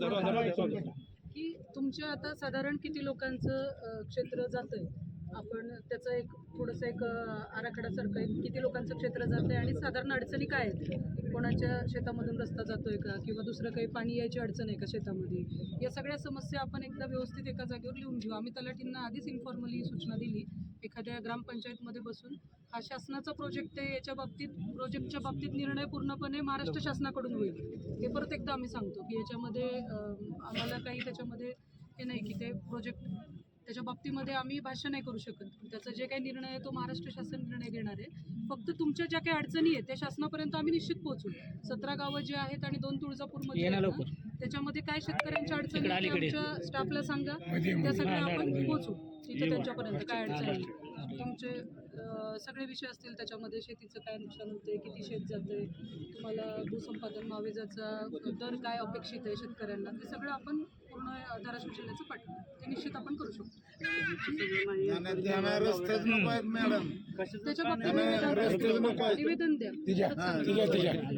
की तुमच्या आता साधारण किती लोकांचं क्षेत्र जातंय? आपण त्याचं एक थोडंसं एक आराखड्यासारखं एक किती लोकांचं क्षेत्र जातंय आणि साधारण अडचणी काय आहेत? कोणाच्या शेतामधून रस्ता जातो आहे का? किंवा दुसरं काही पाणी यायची अडचण आहे का शेतामध्ये? या सगळ्या समस्या आपण एकदा व्यवस्थित एका जागेवर लिहून घेऊ. आम्ही तलाठींना आधीच इन्फॉर्मली सूचना दिली. एखाद्या ग्रामपंचायतमध्ये बसून हा शासनाचा प्रोजेक्ट आहे. याच्या बाबतीत प्रोजेक्टच्या बाबतीत निर्णय पूर्णपणे महाराष्ट्र शासनाकडून होईल. हे परत एकदा आम्ही सांगतो की याच्यामध्ये आम्हाला काही त्याच्यामध्ये हे नाही की ते प्रोजेक्ट त्याच्या बाबतीमध्ये आम्ही भाष्य नाही करू शकत. त्याचा जे काही निर्णय आहे तो महाराष्ट्र शासन निर्णय घेणार आहे. फक्त तुमच्या ज्या काही अडचणी आहेत त्या शासनापर्यंत आम्ही निश्चित पोहोचू. सतरा गावं जी आहेत आणि दोन तुळजापूरमध्ये त्याच्यामध्ये काय शेतकऱ्यांच्या अडचणी आहेत ते आमच्या स्टाफला सांगा. त्या सगळ्या आपण पोहोचू. तिथे त्यांच्यापर्यंत काय अडचणी तुमचे सगळे विषय असतील त्याच्यामध्ये शेतीचं काय नुकसान होते किती शेत जाते तुम्हाला भूसंपादन मावेजाचा दर काय अपेक्षित आहे शेतकऱ्यांना ते सगळं आपण पूर्ण धाराशिव जिल्ह्याचं पाठवू ते निश्चित आपण करू शकतो. त्याच्या बाबतीत निवेदन निवेदन द्या.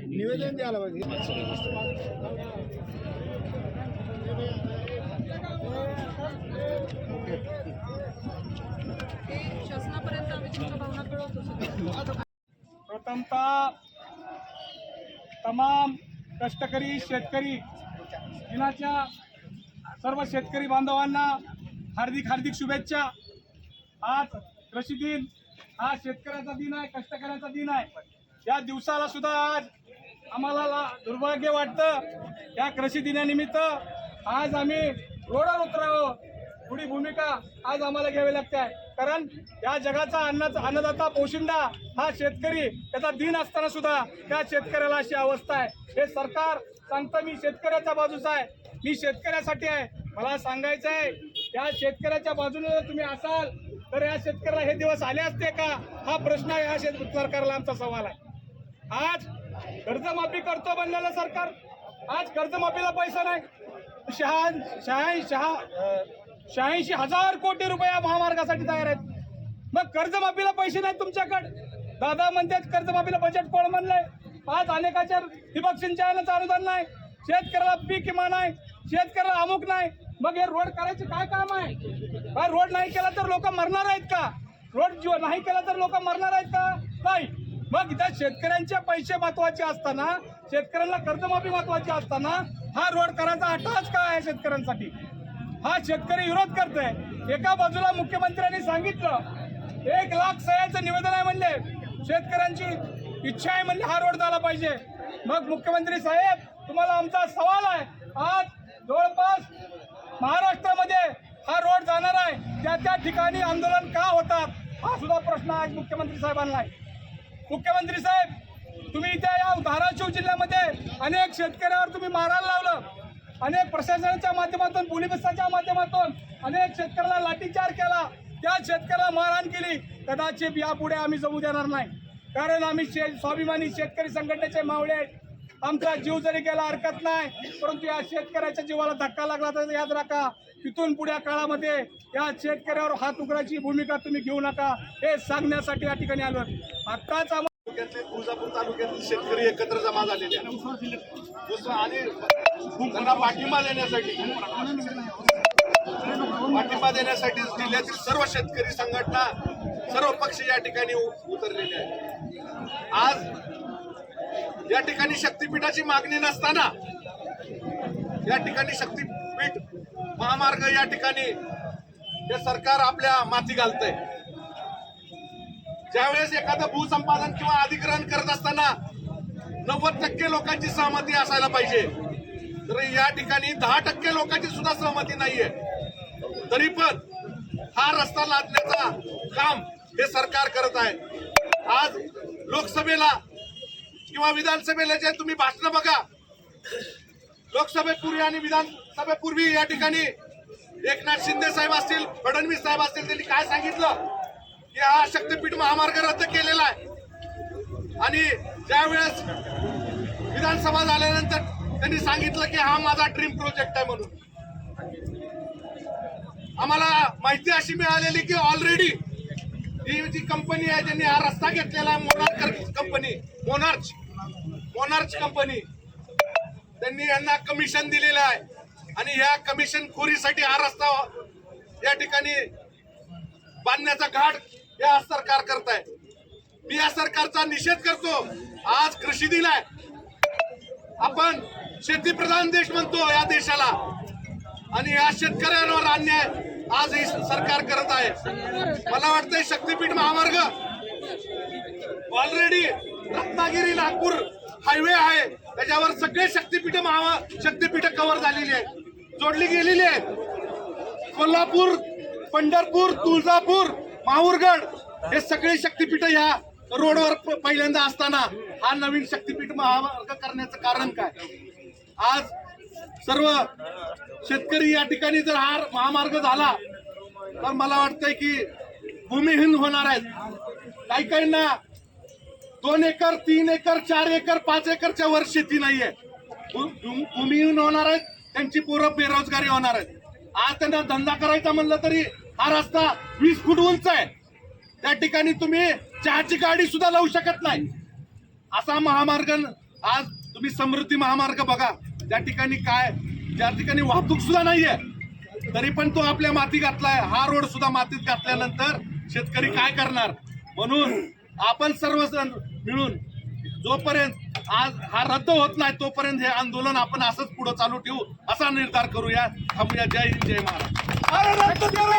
निवेदन द्यायला पाहिजे. प्रथमतः तमाम कष्टकरी शेतकरी दिनाच्या सर्व शेतकरी बांधवांना हार्दिक हार्दिक शुभेच्छा. आज कृषी दिन हा शेतकऱ्याचा दिन आहे कष्टकऱ्याचा दिन आहे. या दिवसाला सुद्धा आज आम्हाला दुर्भाग्य वाटतं. या कृषी दिनानिमित्त आज आम्ही रोडावर उतरावं. थोडी भूमिका आज आम्हाला घ्यावी लागते. आहे कारण या जगाचा अन्नाचा अन्नदाता पोशिंदा हा शेतकरी त्याचा दिन असताना सुद्धा त्या शेतकऱ्याला अशी अवस्था आहे. हे सरकार सांगतं मी शेतकऱ्याच्या बाजूचा आहे. मी शेतकऱ्यासाठी आहे. मला सांगायचं आहे या शेतकऱ्याच्या बाजूने जर तुम्ही असाल तर या शेतकऱ्याला हे दिवस आले असते का? हा प्रश्न या शेत सरकारला आमचा सवाल आहे. आज कर्जमाफी करतो बनलेलं सरकार. आज कर्जमाफीला पैसा नाही. शहा शहाऐंशी शहा शहाऐंशी हजार कोटी रुपये या महामार्गासाठी तयार आहेत. मग कर्जमाफीला पैसे नाहीत तुमच्याकडे. दादा म्हणतात कर्जमाफीला बजेट कोण म्हणलंय? आज अनेकाच्या ठिबक सिंचनाचं अनुदान नाही. शेतकऱ्याला पीक किमान नाही. शेतकऱ्याला अमुक नाही. मग हे रोड करायचे काय काम आहे? काय रोड नाही केला तर लोक मरणार आहेत का? रोड नाही केला तर लोक मरणार आहेत का? नाही. मग त्या शेतकऱ्यांचे पैसे महत्त्वाचे असताना शेतकऱ्यांना कर्जमाफी महत्वाची असताना हा रोड करायचा अट्टाच काय आहे शेतकऱ्यांसाठी. हा शेतकरी विरोध करतोय. एका बाजूला मुख्यमंत्र्यांनी सांगितलं एक लाख सह्याचं निवेदन आहे म्हणले. शेतकऱ्यांची इच्छा आहे म्हणजे हा रोड झाला पाहिजे. मग मुख्यमंत्री साहेब तुम्हाला आमचा सवाल आहे. आज जवळपास महाराष्ट्रामध्ये हा रोड जाणार आहे. त्या त्या ठिकाणी आंदोलन का होतात? हा सुद्धा प्रश्न आज मुख्यमंत्री साहेबांना आहे. मुख्यमंत्री साहेब तुम्ही इथे या धाराशिव जिल्ह्यामध्ये अनेक शेतकऱ्यावर तुम्ही मारायला लावलं. अनेक प्रशासनाच्या माध्यमातून पोलिसाच्या माध्यमातून अनेक शेतकऱ्याला लाठीचार केला. त्या शेतकऱ्याला मारहाण केली. कदाचित यापुढे आम्ही जमू देणार नाही. कारण आम्ही शे स्वाभिमानी शेतकरी संघटनेचे मावळे आहेत. आमचा जीव जरी गेला हरकत नाही. परंतु या शेतकऱ्याच्या जीवाला धक्का लागला तर याद राखा तिथून पुढ्या काळामध्ये या शेतकऱ्यावर हात उघडायची भूमिका तुम्ही घेऊ नका. हे सांगण्यासाठी या ठिकाणी आलो आत्ताच तालुक्यातले तुळजापूर तालुक्यातले शेतकरी एकत्र जमा झालेले आहेत. आणि त्यांना पाठिंबा देण्यासाठी पाठिंबा देण्यासाठी जिल्ह्यातील सर्व शेतकरी संघटना सर्व पक्ष या ठिकाणी उतरलेले आहेत. आज या ठिकाणी शक्तीपीठाची मागणी नसताना या ठिकाणी शक्तीपीठ महामार्ग या ठिकाणी हे सरकार आपल्या माती घालतंय. ज्यावेळेस एखादं भूसंपादन किंवा अधिग्रहण करत असताना नव्वद टक्के लोकांची सहमती असायला पाहिजे. तर या ठिकाणी दहा टक्के लोकांची सुद्धा सहमती नाहीये. तरी पण हा रस्ता लादण्याचा काम हे सरकार करत आहे. आज लोकसभेला किंवा विधानसभेला जे तुम्ही भाषण बघा लोकसभेपूर्वी आणि विधानसभेपूर्वी या ठिकाणी एकनाथ शिंदे साहेब असतील फडणवीस साहेब असतील त्यांनी काय सांगितलं? की हा शक्तीपीठ महामार्ग रद्द केलेला आहे. आणि ज्यावेळेस विधानसभा झाल्यानंतर त्यांनी सांगितलं की हा माझा ड्रीम प्रोजेक्ट आहे म्हणून. आम्हाला माहिती अशी मिळालेली की ऑलरेडी ही जी कंपनी आहे ज्यांनी हा रस्ता घेतलेला आहे Monarch company Monarch Monarch company त्यांनी यांना कमिशन दिलेलं आहे. आणि ह्या कमिशन खोरीसाठी हा रस्ता या ठिकाणी बांधण्याचा घाट हे आज सरकार करत आहे मी या सरकारचा निषेध करतो. आज कृषी दिन आहे. आपण शेतीप्रधान देश म्हणतो या देशाला. आणि या शेतकऱ्यांवर अन्याय आज ही सरकार करत आहे. मला वाटतंय शक्तीपीठ महामार्ग ऑलरेडी रत्नागिरी नागपूर हायवे आहे. त्याच्यावर सगळे शक्तीपीठ महा शक्तीपीठ कव्हर झालेली आहे जोडली गेलेली आहे कोल्हापूर पंढरपूर तुळजापूर माहूरगड हे सगळे शक्तीपीठ ह्या रोडवर प- पहिल्यांदा असताना हा नवीन शक्तीपीठ महामार्ग करण्याचं कारण काय? आज सर्व शेतकरी या ठिकाणी जर हा महामार्ग झाला तर मला वाटतंय की भूमिहीन होणार आहेत. काही काहींना दोन एकर तीन एकर चार एकर पाच एकरच्या वर शेती नाहीये. भूमिहीन होणार आहेत त्यांची पोरं बेरोजगारी होणार आहेत. आज त्यांना धंदा करायचा म्हणलं तरी हा रस्ता वीस फूट उंच आहे. त्या ठिकाणी तुम्ही चहाची गाडी सुद्धा लावू शकत नाही. असा महामार्ग आज तुम्ही समृद्धी महामार्ग बघा. त्या ठिकाणी काय? ज्या ठिकाणी वाहतूक सुद्धा नाहीये तरी पण तो आपल्या माती घातलाय. हा रोड सुद्धा मातीत घातल्यानंतर शेतकरी काय करणार? म्हणून आपण सर्वजण मिळून जोपर्यंत आज हा रद्द होत नाही तोपर्यंत हे आंदोलन आपण असंच पुढे चालू ठेवू असा निर्धार करूया. थांबूया. जय हिंद जय महाराज अरे रद्द करा.